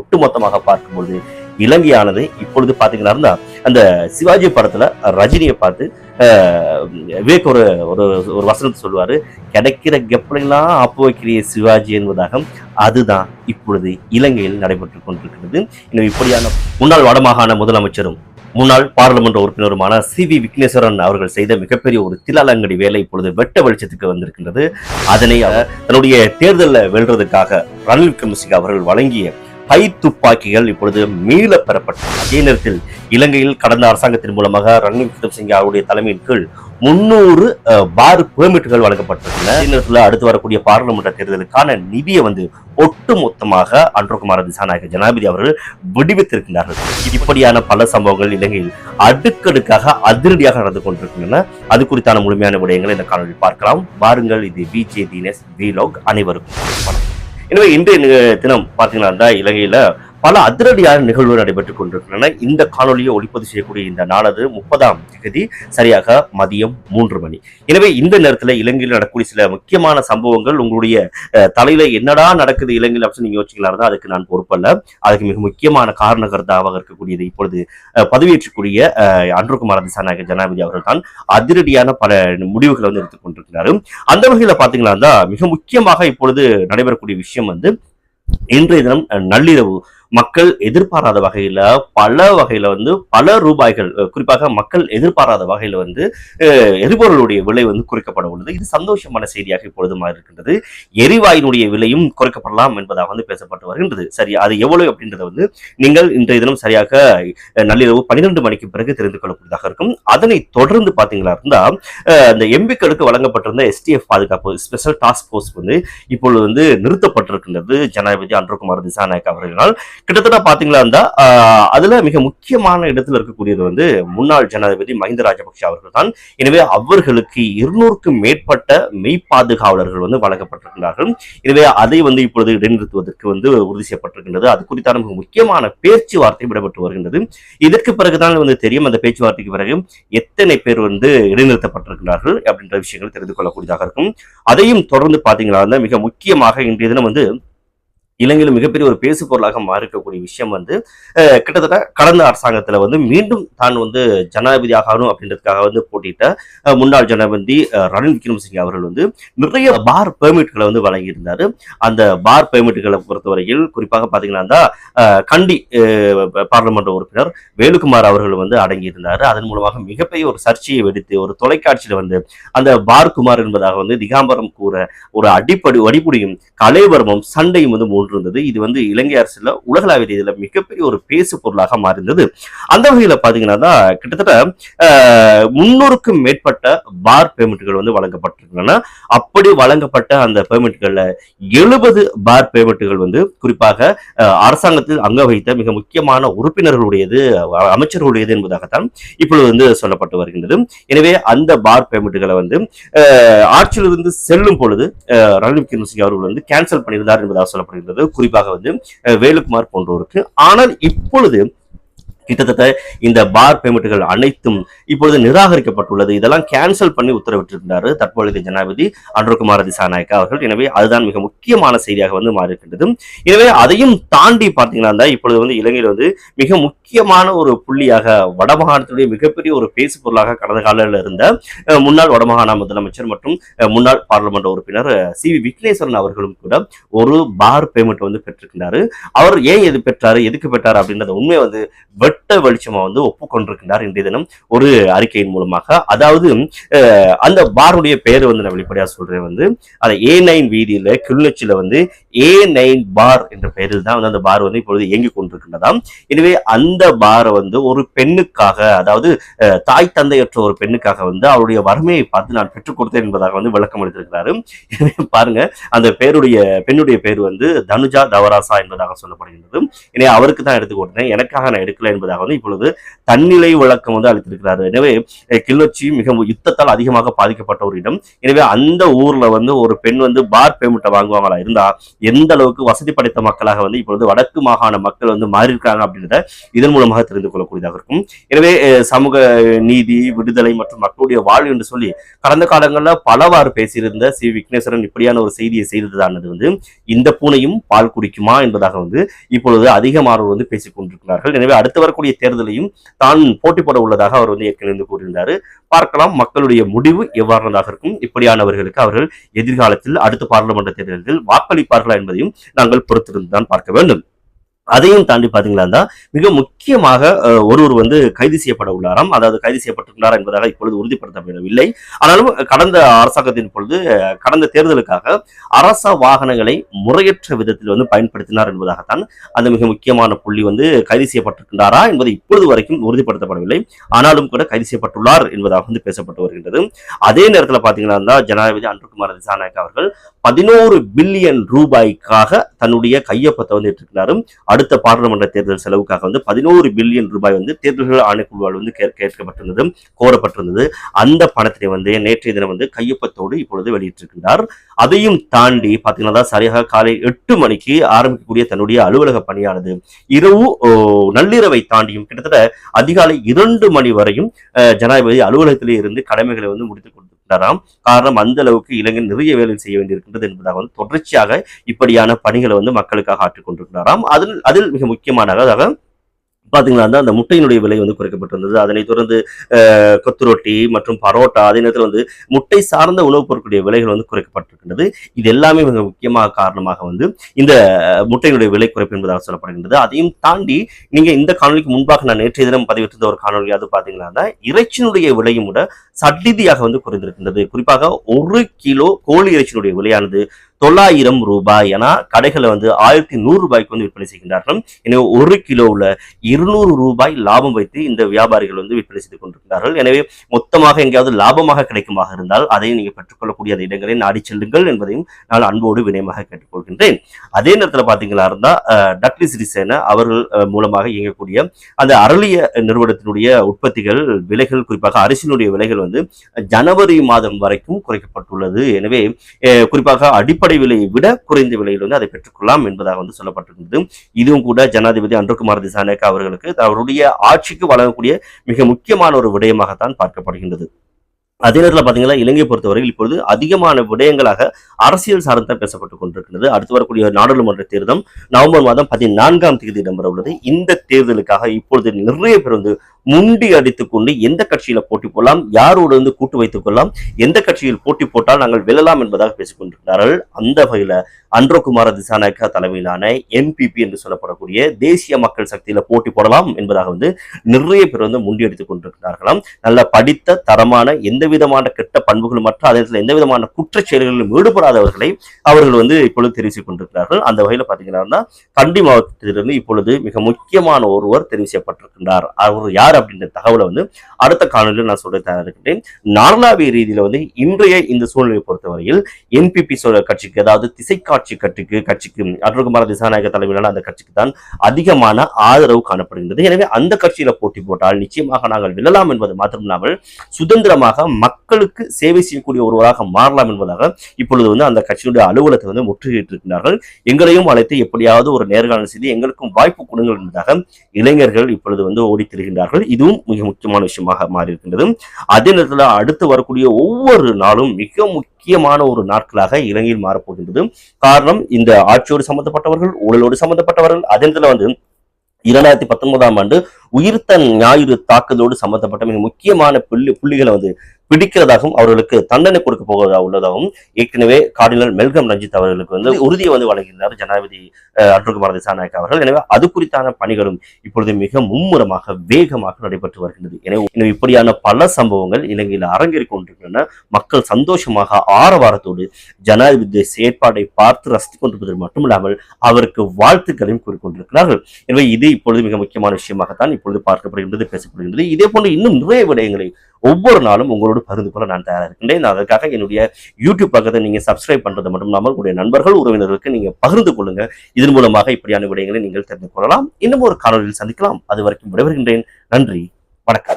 ஒட்டுமொத்தமாக பார்க்கும்பொழுது இலங்கையானது இப்பொழுது பாத்தீங்கன்னா அந்த சிவாஜி படத்துல ரஜினியை பார்த்து விவேக் ஒரு ஒரு ஒரு வசனத்தை சொல்லுவாரு கிடைக்கிற கெப்பலாம் அப்போ வைக்கிற சிவாஜி என்பதாக. அதுதான் இப்பொழுது இலங்கையில் நடைபெற்றுக் கொண்டிருக்கிறது. இன்னும் இப்படியான முன்னாள் வடமாகாண முதலமைச்சரும் முன்னாள் பாராளுமன்ற உறுப்பினருமான சி. வி. விக்னேஸ்வரன் அவர்கள் செய்த மிகப்பெரிய ஒரு திலாலங்கடி வேலை இப்பொழுது வெட்ட வெளிச்சத்துக்கு வந்திருக்கின்றது. அதனை தன்னுடைய தேர்தலில் வெல்றதுக்காக ரணில் விக்ரமசிங்க அவர்கள் வழங்கிய கை துப்பாக்கிகள் இப்பொழுது மீள பெறப்பட்டது அதே நேரத்தில் இலங்கையில் கடந்த அரசாங்கத்தின் மூலமாக ரணில் விக்ரமசிங்க அவருடைய தலைமையின் கீழ் முன்னூறு பார் பெர்மிட்டுகள் வழங்கப்பட்டிருக்கின்றன. அதே நேரத்தில் அடுத்து வரக்கூடிய பாராளுமன்ற தேர்தலுக்கான நிதியை வந்து ஒட்டு மொத்தமாக அன்றகுமார திசாநாயக ஜனாதிபதி அவர்கள் விடுவித்திருக்கிறார்கள் இப்படியான பல சம்பவங்கள் இலங்கையில் அடுக்கடுக்காக அதிரடியாக நடந்து கொண்டிருக்கின்றன. அது குறித்தான முழுமையான விடயங்களை இந்த காணொலியில் பார்க்கலாம். பாருங்கள் இது விஜே தினேஷ் வீலாக் அனைவருக்கும் வணக்கம். எனவே இன்றைய தினம் பார்த்தீங்கன்னா இலங்கையில பல அதிரடியான நிகழ்வுகள் நடைபெற்றுக் கொண்டிருக்கின்றன. இந்த காணொலியை ஒளிப்பதிவு செய்யக்கூடிய இந்த நாளது முப்பதாம் தேதி சரியாக மதியம் மூன்று மணி. எனவே இந்த நேரத்தில் இலங்கையில் நடக்கக்கூடிய சில முக்கியமான சம்பவங்கள் உங்களுடைய அஹ், தலையில என்னடா நடக்குது இலங்கையில் அப்படின்னு நீங்க யோசிக்கலாம் அதுக்கு நான் பொறுப்பல்ல. அதுக்கு மிக முக்கியமான காரணகர்த்தாவாக இருக்கக்கூடியது இப்பொழுது அஹ், பதவியேற்றக்கூடிய அஹ், அன்றுகுமார திசாநாயக ஜனாதிபதி அவர்கள் தான் அதிரடியான பல முடிவுகளை வந்து எடுத்துக் கொண்டிருக்கிறாரு. அந்த வகையில் பாத்தீங்கன்னா தான் மிக முக்கியமாக இப்பொழுது நடைபெறக்கூடிய விஷயம் வந்து இன்றைய தினம் நள்ளிரவு மக்கள் எதிர்பாராத வகையில பல வகையில வந்து பல ரூபாய்கள் குறிப்பாக மக்கள் எதிர்பாராத வகையில வந்து எரிபொருளுடைய விலை வந்து குறைக்கப்பட உள்ளது. இது சந்தோஷமான செய்தியாக இப்பொழுது மாறி இருக்கின்றது எரிவாயினுடைய விலையும் குறைக்கப்படலாம் என்பதாக வந்து பேசப்பட்டு வருகின்றது. சரி அது எவ்வளவு அப்படின்றத வந்து நீங்கள் இன்றைய தினம் சரியாக நள்ளிரவு பன்னிரண்டு மணிக்கு பிறகு தெரிந்து கொள்ளக்கூடியதாக இருக்கும். அதனை தொடர்ந்து பாத்தீங்களா இருந்தா அந்த எம்பிக்களுக்கு வழங்கப்பட்டிருந்த எஸ்டிஎஃப் பாதுகாப்பு ஸ்பெஷல் டாஸ்க் போர்ஸ் வந்து இப்பொழுது வந்து நிறுத்தப்பட்டிருக்கின்றது. ஜனாதிபதி அன்றுகுமார் திசாநாயக் அவர்களால் கிட்டத்தட்ட பாத்தீங்களா இருந்தா அதுல மிக முக்கியமான இடத்துல இருக்கக்கூடியது வந்து முன்னாள் ஜனாதிபதி மஹிந்த ராஜபக்ஷ அவர்கள் தான் எனவே அவர்களுக்கு இருநூறுக்கும் மேற்பட்ட மெய் பாதுகாவலர்கள் வந்து வழங்கப்பட்டிருக்கிறார்கள் எனவே அதை வந்து இப்பொழுது இடைநிறுத்துவதற்கு வந்து உறுதி செய்யப்பட்டிருக்கின்றது. அது குறித்தான மிக முக்கியமான பேச்சுவார்த்தை விடப்பட்டு வருகின்றது. இதற்கு பிறகுதான் வந்து தெரியும் அந்த பேச்சுவார்த்தைக்கு பிறகு எத்தனை பேர் வந்து இடைநிறுத்தப்பட்டிருக்கிறார்கள் அப்படின்ற விஷயங்கள் தெரிந்து கொள்ளக்கூடியதாக இருக்கும். அதையும் தொடர்ந்து பாத்தீங்களா மிக முக்கியமாக இன்றைய தினம் வந்து இலங்கையில் மிகப்பெரிய ஒரு பேசு பொருளாக மாறிக்கக்கூடிய விஷயம் வந்து கிட்டத்தட்ட கடந்த அரசாங்கத்தில் வந்து மீண்டும் தான் வந்து ஜனாதிபதி ஆகணும் அப்படின்றதுக்காக வந்து போட்டியிட்ட முன்னாள் ஜனாதிபதி ரணில் விக்ரமசிங்க அவர்கள் வந்து நிறைய பார் பெர்மிட்களை வந்து வழங்கியிருந்தார். அந்த பார் பெர்மிட்களை பொறுத்தவரையில் குறிப்பாக பார்த்தீங்கன்னா கண்டி பாராளுமன்ற உறுப்பினர் வேலுக்குமார் அவர்கள் வந்து அடங்கியிருந்தார். அதன் மூலமாக மிகப்பெரிய ஒரு சர்ச்சையை வெடித்து ஒரு தொலைக்காட்சியில் வந்து அந்த பார் குமார் என்பதாக வந்து திகாம்பரம் கூற ஒரு அடிப்படை அடிப்படையும் கலைவர்மம் சண்டையும் வந்து மூன்று இருந்தது இது வந்து இலங்கை அரசுல உலகளாவிய ரீதியில மிகப்பெரிய ஒரு பேசு பொருளாக மாறிந்தது அந்த வகையில பாத்தீங்கன்னா தான் கிட்டத்தட்ட முன்னூறுக்கும் மேற்பட்ட பார் பேமெண்ட்கள் வந்து வழங்கப்பட்டிருக்கின்றன. அப்படி வழங்கப்பட்ட அந்த பேமெண்ட்களில் எழுபது பார் பெர்மிட்டுகள் வந்து குறிப்பாக அரசாங்கத்தில் அங்க வைத்த மிக முக்கியமான உறுப்பினர்களுடையது அமைச்சர்களுடையது என்பதாகத்தான் இப்பொழுது வந்து சொல்லப்பட்டு வருகின்றது. எனவே அந்த பார் பேமெண்ட்களை வந்து ஆட்சியிலிருந்து செல்லும் பொழுது ரணில் விக்ரமசிங்க அவர்கள் வந்து கேன்சல் பண்ணியிருந்தார் என்பதாக சொல்லப்படுகிறது குறிப்பாக வந்து வேலுக்குமார் போன்றோருக்கு. ஆனால் இப்பொழுது கிட்டத்தட்ட இந்த பார் பேமெண்ட்டுகள் அனைத்தும் இப்பொழுது நிராகரிக்கப்பட்டுள்ளது. இதெல்லாம் கேன்சல் பண்ணி உத்தரவிட்டிருக்கிறாரு தற்பொழுது ஜனாதிபதி அன்றுகுமார திசாநாயக்கா அவர்கள். எனவே அதுதான் மிக முக்கியமான செய்தியாக வந்து மாறியிருக்கின்றது. எனவே அதையும் தாண்டி பார்த்தீங்கன்னா இப்பொழுது வந்து இலங்கையில் வந்து மிக முக்கியமான ஒரு புள்ளியாக வடமாகாணத்துடைய மிகப்பெரிய ஒரு பேசு பொருளாக கடந்த காலையில் இருந்த முன்னாள் வடமாகாண முதலமைச்சர் மற்றும் முன்னாள் பாராளுமன்ற உறுப்பினர் சி வி விக்னேஸ்வரன் அவர்களும் கூட ஒரு பார் பேமெண்ட் வந்து பெற்றிருக்கிறார். அவர் ஏன் எது பெற்றாரு எதுக்கு பெற்றார் அப்படின்றத உண்மையை வந்து வெட்ட வெளிச்சமா வந்து ஒப்புக்கொண்டிருக்கின்றார் இன்றைய தினம் ஒரு அறிக்கையின் மூலமாக. அதாவது அந்த பாருடைய பெயர் வந்து நான் வெளிப்படையா சொல்றேன் வந்து அந்த ஏ நைன் வீதியில கிளிநொச்சியில வந்து ஏ நைன் பார் என்ற பெயரில் தான் வந்து அந்த பார் வந்து இப்பொழுது இயங்கிக் கொண்டிருக்கின்றதாம். எனவே அந்த பாரை வந்து ஒரு பெண்ணுக்காக அதாவது தாய் தந்தையற்ற ஒரு பெண்ணுக்காக வந்து அவருடைய வறுமையை பார்த்து நான் பெற்றுக் கொடுத்தேன் என்பதாக வந்து விளக்கம் அளித்திருக்கிறாரு. பாருங்க அந்த பேருடைய பெண்ணுடைய பேர் வந்து தனுஜா தவராசா என்பதாக சொல்லப்படுகின்றது. எனவே அவருக்கு தான் எடுத்து கொடுத்தேன். எனக்காக நான் எடுக்கல என்பதாக வந்து இப்பொழுது தன்னிலை விளக்கம் வந்து அளித்திருக்கிறார். எனவே அஹ், மிக யுத்தத்தால் அதிகமாக பாதிக்கப்பட்ட ஒரு இடம். எனவே அந்த ஊர்ல வந்து ஒரு பெண் வந்து பார் பேமெண்ட்டை வாங்குவாங்களா இருந்தா எந்த அளவுக்கு வசதி படைத்த மக்களாக வந்து இப்பொழுது வடக்கு மாகாண மக்கள் வந்து மாறி இருக்காங்க அப்படின்றத இதன் மூலமாக தெரிந்து கொள்ளக்கூடியதாக இருக்கும். எனவே சமூக நீதி விடுதலை மற்றும் மக்களுடைய வாழ்வு என்று சொல்லி கடந்த காலங்களில் பலவாறு பேசியிருந்த சி. விக்னேஸ்வரன் இப்படியான ஒரு செய்தியை செய்ததானது வந்து இந்த பூனையும் பால் குடிக்குமா என்பதாக வந்து இப்பொழுது அதிகமானவர் வந்து பேசிக் கொண்டிருக்கிறார்கள் எனவே அடுத்து வரக்கூடிய தேர்தலையும் தான் போட்டி போட உள்ளதாக அவர் வந்து ஏற்கனவே கூறியிருந்தார். பார்க்கலாம் மக்களுடைய முடிவு எவ்வாறானதாக இருக்கும். இப்படியானவர்களுக்கு அவர்கள் எதிர்காலத்தில் அடுத்த பாராளுமன்ற தேர்தலில் வாக்களிப்பார்களா என்பதையும் நாங்கள் பொறுத்திருந்து தான் பார்க்க வேண்டும். அதையும் தாண்டி பாத்தீங்களா மிக முக்கியமாக ஒருவர் வந்து கைது செய்யப்பட உள்ளாராம். அதாவது கைது செய்யப்பட்டிருக்கிறார் என்பதாக இப்பொழுது உறுதிப்படுத்தப்படவில்லை. ஆனாலும் கடந்த அரசாங்கத்தின் பொழுது கடந்த தேர்தலுக்காக அரச வாகனங்களை முறையற்ற விதத்தில் வந்து பயன்படுத்தினார் என்பதாகத்தான் அந்த மிக முக்கியமான புள்ளி வந்து கைது செய்யப்பட்டிருக்கின்றாரா என்பது இப்பொழுது வரைக்கும் உறுதிப்படுத்தப்படவில்லை. ஆனாலும் கூட கைது செய்யப்பட்டுள்ளார் என்பதாக வந்து பேசப்பட்டு வருகின்றது. அதே நேரத்தில் பாத்தீங்கன்னா ஜனாதிபதி அன்ருகுமார் திசாநாயக் அவர்கள் பதினோரு பில்லியன் ரூபாய்க்காக தன்னுடைய கையொப்பத்தை வந்து இருக்கிறாரும் அடுத்த பாராளுமன்ற தேர்தல் செலவுக்காக வந்து பதினோரு பில்லியன் ரூபாய் வந்து தேர்தல்கள் ஆணைக்குழுவால் வந்து கே- கேட்கப்பட்டிருந்தது கோரப்பட்டிருந்தது. அந்த பணத்தினை வந்து நேற்றைய தினம் வந்து கையொப்பத்தோடு இப்பொழுது வெளியிட்டிருக்கின்றார். அதையும் தாண்டி பாத்தீங்கன்னா சரியாக காலை எட்டு மணிக்கு ஆரம்பிக்கக்கூடிய தன்னுடைய அலுவலக பணியானது இரவு ஓ, நள்ளிரவை தாண்டியும் கிட்டத்தட்ட அதிகாலை இரண்டு மணி வரையும் ஜனாதிபதி அலுவலகத்திலே இருந்து கடமைகளை வந்து முடித்துக் கொடுத்திருக்கிறாராம் காரணம் அந்த அளவுக்கு இளைஞர் நிறைய வேலை செய்ய வேண்டியிருக்கின்றது என்பதாக வந்து தொடர்ச்சியாக இப்படியான பணிகளை வந்து மக்களுக்காக ஆற்றிக் கொண்டிருக்கிறாராம் அதில் அதில் மிக முக்கியமானதாக பாத்தீங்கன்னா வந்து அந்த முட்டையினுடைய விலை வந்து குறைக்கப்பட்டிருந்தது. அதனைத் தொடர்ந்து கொத்து ரொட்டி மற்றும் பரோட்டா அதே நேரத்தில் வந்து முட்டை சார்ந்த உணவுப் பொருட்களுடைய விலைகள் வந்து குறைக்கப்பட்டிருக்கின்றது. இது எல்லாமே மிக முக்கியமாக காரணமாக வந்து இந்த முட்டையினுடைய விலை குறைப்பு என்பதாக சொல்லப்படுகின்றது. அதையும் தாண்டி நீங்க இந்த காணொலிக்கு முன்பாக நான் நேற்றைய தினம் பதிவிட்டிருந்த ஒரு காணொலி அது பாத்தீங்கன்னா இறைச்சியினுடைய விலையும் கூட சட்ரீதியாக வந்து குறைந்திருக்கின்றது. குறிப்பாக ஒரு கிலோ கோழி இறைச்சியினுடைய விலையானது தொள்ளாயிரம் ரூபாய் என கடைகளை வந்து ஆயிரத்தி நூறு ரூபாய்க்கு வந்து விற்பனை செய்கின்றார்கள். எனவே ஒரு கிலோவில் இருநூறு ரூபாய் லாபம் வைத்து இந்த வியாபாரிகள் வந்து விற்பனை செய்து கொண்டிருக்கிறார்கள். எனவே மொத்தமாக எங்கேயாவது லாபமாக கிடைக்குமாக இருந்தால் அதை நீங்கள் பெற்றுக்கொள்ளக்கூடிய அந்த இடங்களை நாடி செல்லுங்கள் என்பதையும் நான் அன்போடு வினயமாக கேட்டுக்கொள்கின்றேன். அதே நேரத்தில் பார்த்தீங்களா இருந்தால் டக்லி சிறிசேன அவர்கள் மூலமாக இயங்கக்கூடிய அந்த அரளிய நிறுவனத்தினுடைய உற்பத்திகள் விலைகள் குறிப்பாக அரிசியினுடைய விலைகள் வந்து ஜனவரி மாதம் வரைக்கும் குறைக்கப்பட்டுள்ளது. எனவே குறிப்பாக அடிப்படை அடிப்படை விலையை விட குறைந்த விலையில் வந்து அதை பெற்றுக்கொள்ளலாம் என்பதாக வந்து சொல்லப்பட்டிருந்தது. இதுவும் கூட ஜனாதிபதி அன்ருகுமார் திசானேக் அவர்களுக்கு அவருடைய ஆட்சிக்கு வழங்கக்கூடிய மிக முக்கியமான ஒரு விடயமாகத்தான் பார்க்கப்படுகின்றது. அதே நேரத்தில் பார்த்தீங்கன்னா இலங்கை பொறுத்தவரையில் இப்பொழுது அதிகமான விடயங்களாக அரசியல் சார்ந்த பேசப்பட்டுக் கொண்டிருக்கிறது அடுத்து வரக்கூடிய நாடாளுமன்ற தேர்தல் நவம்பர் மாதம் பதினான்காம் தேதி இடம்பெற உள்ளது இந்த தேர்தலுக்காக இப்பொழுது நிறைய பேர் வந்து முண்டி அடித்துக் கொண்டு எந்த கட்சியில போட்டி போடலாம் யாரோடு வந்து கூட்டு வைத்துக் கொள்ளலாம் எந்த கட்சியில் போட்டி போட்டால் நாங்கள் வெல்லலாம் என்பதாக பேசிக் கொண்டிருக்கிறார்கள் அந்த வகையில அன்றகுமார திசாநாயக்கா தலைமையிலான என்பிபி என்று சொல்லப்படக்கூடிய தேசிய மக்கள் சக்தியில போட்டி போடலாம் என்பதாக வந்து நிறைய பேர் வந்து முண்டியடித்துக் கொண்டிருக்கிறார்களாம். நல்ல படித்த தரமான எந்த விதமான கெட்ட பண்புகளும் மற்ற அதே நேரத்தில் எந்த விதமான குற்றச் செயல்களிலும் ஈடுபடாதவர்களை அவர்கள் வந்து இப்பொழுது தெரிவித்துக் கொண்டிருக்கிறார்கள். அந்த வகையில பாத்தீங்கன்னா கண்டி மாவட்டத்திலிருந்து இப்பொழுது மிக முக்கியமான ஒருவர் தெரிவிக்கப்பட்டிருக்கின்றார். அவர் யார் அப்படின்ற தகவலை வந்து அடுத்த காணொலியில் நான் சொல்ல தயாரா நார்லாவிய ரீதியில் வந்து இன்றைய இந்த சூழ்நிலையை பொறுத்தவரையில் என்பிபி கட்சிக்கு அதாவது திசை காட்சி கட்சிக்கு கட்சிக்கு அருள்குமார திசாநாயக தலைமையிலான அந்த கட்சிக்கு தான் அதிகமான ஆதரவு காணப்படுகின்றது. எனவே அந்த கட்சியில போட்டி போட்டால் நிச்சயமாக நாங்கள் வெல்லலாம் என்பது மாத்திரமில்லாமல் சுதந்திரமாக மக்களுக்கு சேவை செய்யக்கூடிய ஒருவராக மாறலாம் என்பதாக இப்பொழுது வந்து அந்த கட்சியினுடைய அலுவலகத்தை வந்து முற்றுகையிட்டு இருக்கிறார்கள் எங்களையும் அழைத்து எப்படியாவது ஒரு நேர்காணல் செய்து எங்களுக்கும் வாய்ப்பு கொடுங்கள் என்பதாக இளைஞர்கள் இப்பொழுது வந்து ஓடித் திரிகின்றார்கள் இதுவும் மிக முக்கியமான விஷயமாக மாறி இருக்கின்றது அதே நேரத்தில் அடுத்து வரக்கூடிய ஒவ்வொரு நாளும் மிக முக்கியமான ஒரு நாட்களாக இலங்கையில் மாறப்போகின்றது. காரணம் இந்த ஆட்சியோடு சம்பந்தப்பட்டவர்கள் ஊழலோடு சம்பந்தப்பட்டவர்கள் அதே நேரத்தில் வந்து இரண்டாயிரத்தி பத்தொன்பதாம் ஆண்டு உயிர்த்த ஞாயிறு தாக்குதலோடு சம்பந்தப்பட்ட மிக முக்கியமான புள்ளி புள்ளிகளை வந்து பிடிக்கிறதாகவும் அவர்களுக்கு தண்டனை கொடுக்க போவதா உள்ளதாகவும் ஏற்கனவே கார்டினல் மெல்கம் ரஞ்சித் அவர்களுக்கு வந்து உறுதியை வந்து வழங்கியிருந்தார். ஜனாதிபதி அஹ், அன்ருகுமார் திசாநாயக் அவர்கள். எனவே அது குறித்தான பணிகளும் இப்பொழுது மிக மும்முரமாக வேகமாக நடைபெற்று வருகின்றது. எனவே எனவே இப்படியான பல சம்பவங்கள் இலங்கையில் அரங்கேறிக் கொண்டிருக்கின்றன. மக்கள் சந்தோஷமாக ஆரவாரத்தோடு ஜனாதிபதி செயற்பாடை பார்த்து ரசித்துக் கொண்டிருப்பது மட்டுமில்லாமல் அவருக்கு வாழ்த்துக்களையும் கூறிக்கொண்டிருக்கிறார்கள் எனவே இது இப்பொழுது மிக முக்கியமான விஷயமாகத்தான் இப்பொழுது பார்க்கப்படுகின்றது பேசப்படுகின்றது. இதே போன்று இன்னும் நிறைய விடயங்களை ஒவ்வொரு நாளும் உங்களோடு பகிர்ந்து கொள்ள நான் தயாராக இருக்கின்றேன் நான் அதற்காக என்னுடைய யூடியூப் பக்கத்தை நீங்க சப்ஸ்கிரைப் பண்றது மட்டும் இல்லாமல் உங்களுடைய நண்பர்கள் உறவினர்களுக்கு நீங்க பகிர்ந்து கொள்ளுங்க. இதன் மூலமாக இப்படியான விடயங்களை நீங்கள் தெரிந்து கொள்ளலாம். இன்னும் ஒரு காணொலியில் சந்திக்கலாம். அது வரைக்கும் விடைபெறுகின்றேன். நன்றி. வணக்கம்.